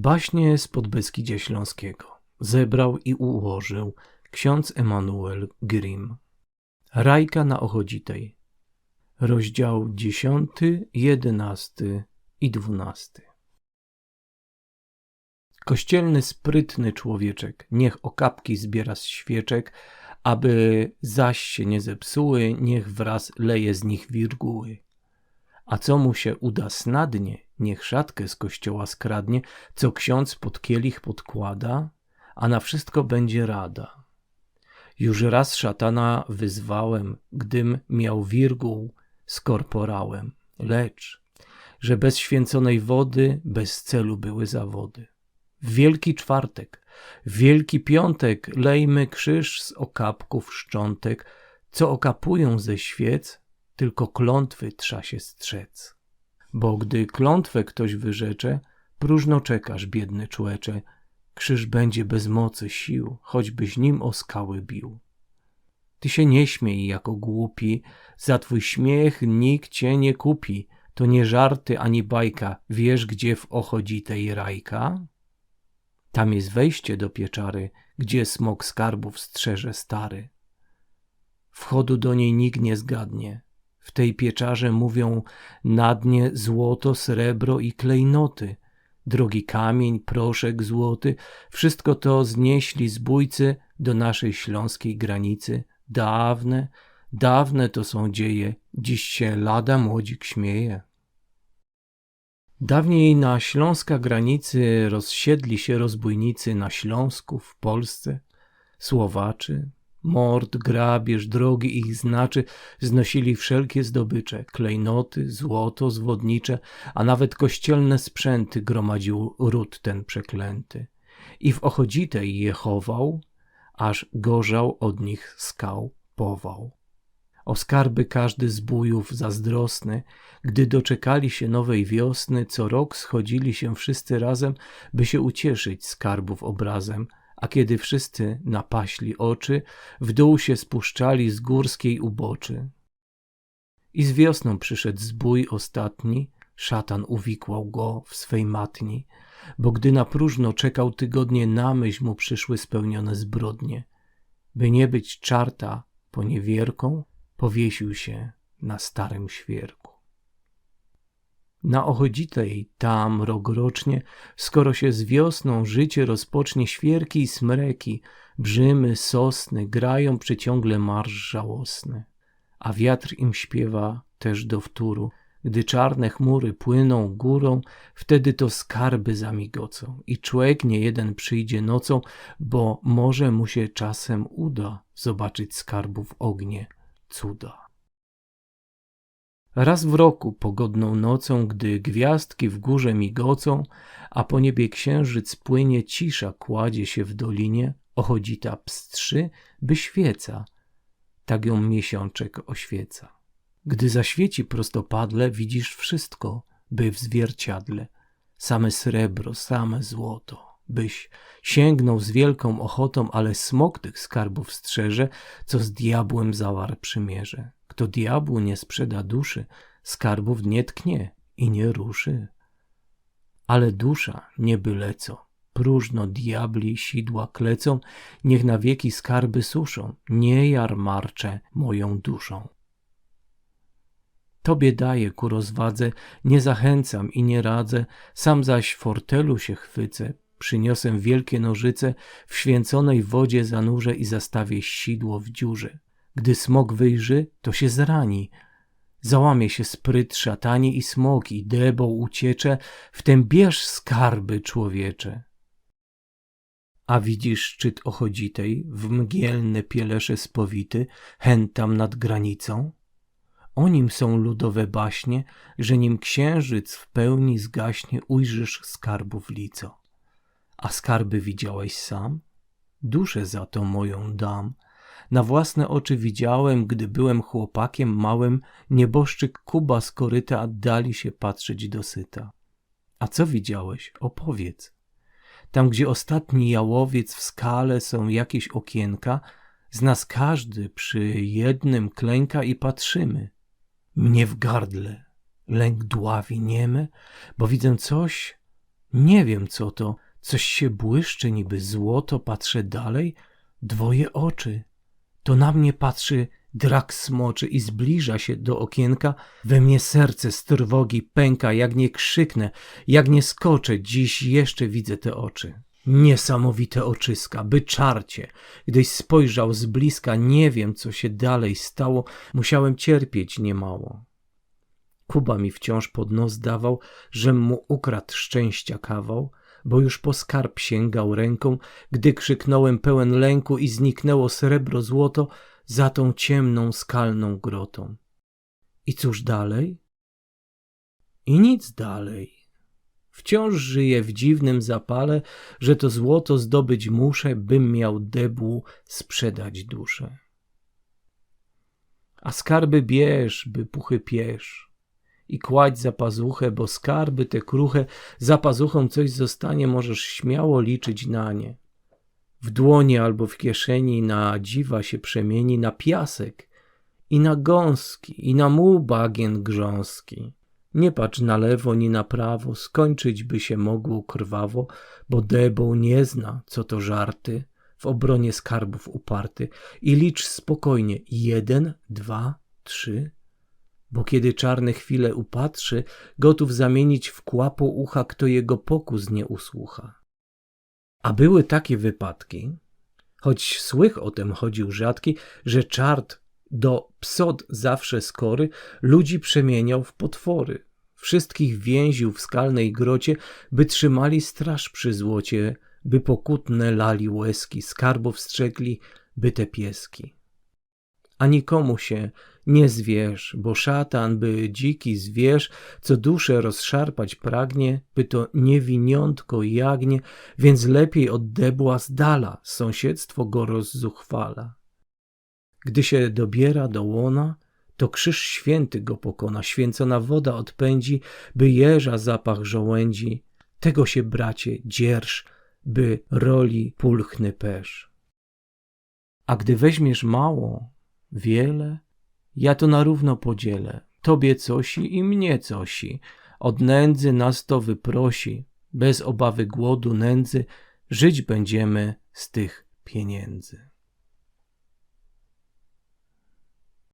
Baśnie z Podbeskidzia Śląskiego zebrał i ułożył ksiądz Emanuel Grimm. Rajka na Ochodzitej. Rozdział 10, 11 i 12. Kościelny sprytny człowieczek, niech okapki zbiera z świeczek, aby zaś się nie zepsuły, niech wraz leje z nich wirguły. A co mu się uda snadnie, niech szatkę z kościoła skradnie, co ksiądz pod kielich podkłada, a na wszystko będzie rada. Już raz szatana wyzwałem, gdym miał wirguł z korporałem, lecz, że bez święconej wody, bez celu były zawody. W Wielki Czwartek, w Wielki Piątek lejmy krzyż z okapków szczątek, co okapują ze świec, tylko klątwy trza się strzec. Bo gdy klątwę ktoś wyrzecze, próżno czekasz, biedny człecze, krzyż będzie bez mocy sił, choćbyś nim o skały bił. Ty się nie śmiej jako głupi, za twój śmiech nikt cię nie kupi, to nie żarty ani bajka, wiesz gdzie w ochodzitej rajka? Tam jest wejście do pieczary, gdzie smok skarbów strzeże stary. Wchodu do niej nikt nie zgadnie. W tej pieczarze mówią na dnie złoto, srebro i klejnoty. Drogi kamień, proszek złoty, wszystko to znieśli zbójcy do naszej śląskiej granicy. Dawne, dawne to są dzieje, dziś się lada młodzik śmieje. Dawniej na śląska granicy rozsiedli się rozbójnicy na Śląsku, w Polsce, Słowaczy, mord, grabież, drogi ich znaczy, znosili wszelkie zdobycze, klejnoty, złoto zwodnicze, a nawet kościelne sprzęty gromadził ród ten przeklęty. I w Ochodzitej je chował, aż gorzał od nich skał pował. O skarby każdy z bójów zazdrosny, gdy doczekali się nowej wiosny, co rok schodzili się wszyscy razem, by się ucieszyć skarbów obrazem, a kiedy wszyscy napaśli oczy, w dół się spuszczali z górskiej uboczy. I z wiosną przyszedł zbój ostatni, szatan uwikłał go w swej matni, bo gdy na próżno czekał tygodnie, na myśl mu przyszły spełnione zbrodnie. By nie być czarta poniewierką, powiesił się na starym świerku. Na Ochodzitej, tam rokrocznie, skoro się z wiosną życie rozpocznie, świerki i smreki, brzymy, sosny grają przeciągle marsz żałosny, a wiatr im śpiewa też do wtóru. Gdy czarne chmury płyną górą, wtedy to skarby zamigocą i człowiek nie jeden przyjdzie nocą, bo może mu się czasem uda zobaczyć skarbów ognie cuda. Raz w roku, pogodną nocą, gdy gwiazdki w górze migocą, a po niebie księżyc płynie, cisza kładzie się w dolinie, ochodzita pstrzy, by świeca, tak ją miesiączek oświeca. Gdy zaświeci prostopadle, widzisz wszystko, by w zwierciadle, same srebro, same złoto, byś sięgnął z wielką ochotą, ale smok tych skarbów strzeże, co z diabłem zawarł przymierze. Kto diabłu nie sprzeda duszy, skarbów nie tknie i nie ruszy. Ale dusza nie byle co. Próżno diabli sidła klecą, niech na wieki skarby suszą, nie jarmarcze moją duszą. Tobie daję ku rozwadze, nie zachęcam i nie radzę, sam zaś fortelu się chwycę, przyniosę wielkie nożyce, w święconej wodzie zanurzę i zastawię sidło w dziurze. Gdy smok wyjrzy, to się zrani. Załamie się spryt szatani i smoki, debą uciecze, wtem bierz skarby człowiecze. A widzisz szczyt ochodzitej, w mgielne pielesze spowity, chętam nad granicą? O nim są ludowe baśnie, że nim księżyc w pełni zgaśnie, ujrzysz skarbów lico. A skarby widziałeś sam? Duszę za to moją dam – na własne oczy widziałem, gdy byłem chłopakiem małym, nieboszczyk Kuba z koryta dali się patrzeć dosyta. A co widziałeś? Opowiedz. Tam, gdzie ostatni jałowiec w skale są jakieś okienka, z nas każdy przy jednym klęka i patrzymy. Mnie w gardle lęk dławi niemy, bo widzę coś, Nie wiem co to, coś się błyszczy niby złoto, patrzę dalej, dwoje oczy. To na mnie patrzy drak smoczy i zbliża się do okienka, we mnie serce z trwogi pęka, jak nie krzyknę, jak nie skoczę, dziś jeszcze widzę te oczy. Niesamowite oczyska, byczarcie. Gdyś spojrzał z bliska, nie wiem, co się dalej stało, musiałem cierpieć niemało. Kuba mi wciąż pod nos dawał, żem mu ukradł szczęścia kawał, bo już po skarb sięgał ręką, gdy krzyknąłem pełen lęku i zniknęło srebro złoto za tą ciemną, skalną grotą. I cóż dalej? I nic dalej. Wciąż żyję w dziwnym zapale, że to złoto zdobyć muszę, bym miał debłu sprzedać duszę. A skarby bierz, by puchy piesz i kładź za pazuchę, bo skarby te kruche, za pazuchą coś zostanie, możesz śmiało liczyć na nie. W dłonie albo w kieszeni na dziwa się przemieni na piasek i na gąski i na muł bagien grząski. Nie patrz na lewo ni na prawo, skończyć by się mogło krwawo, bo debą nie zna, co to żarty, w obronie skarbów uparty i licz spokojnie jeden, dwa, trzy, bo kiedy czarne chwile upatrzy, gotów zamienić w kłapo ucha, kto jego pokus nie usłucha. A były takie wypadki, choć słych o tym chodził rzadki, że czart do psot zawsze skory ludzi przemieniał w potwory. Wszystkich więził w skalnej grocie, by trzymali straż przy złocie, by pokutne lali łezki, skarbów strzegli, by te pieski. A nikomu się nie zwierz, bo szatan, by dziki zwierz, co duszę rozszarpać pragnie, by to niewiniątko jagnie, więc lepiej od debła z dala sąsiedztwo go rozzuchwala. Gdy się dobiera do łona, to krzyż święty go pokona, święcona woda odpędzi, by jeża zapach żołędzi. Tego się, bracie, dzierż, by roli pulchny pesz. A gdy weźmiesz mało, wiele, ja to na równo podzielę. Tobie cosi i mnie cosi. Od nędzy nas to wyprosi. Bez obawy głodu, nędzy, żyć będziemy z tych pieniędzy.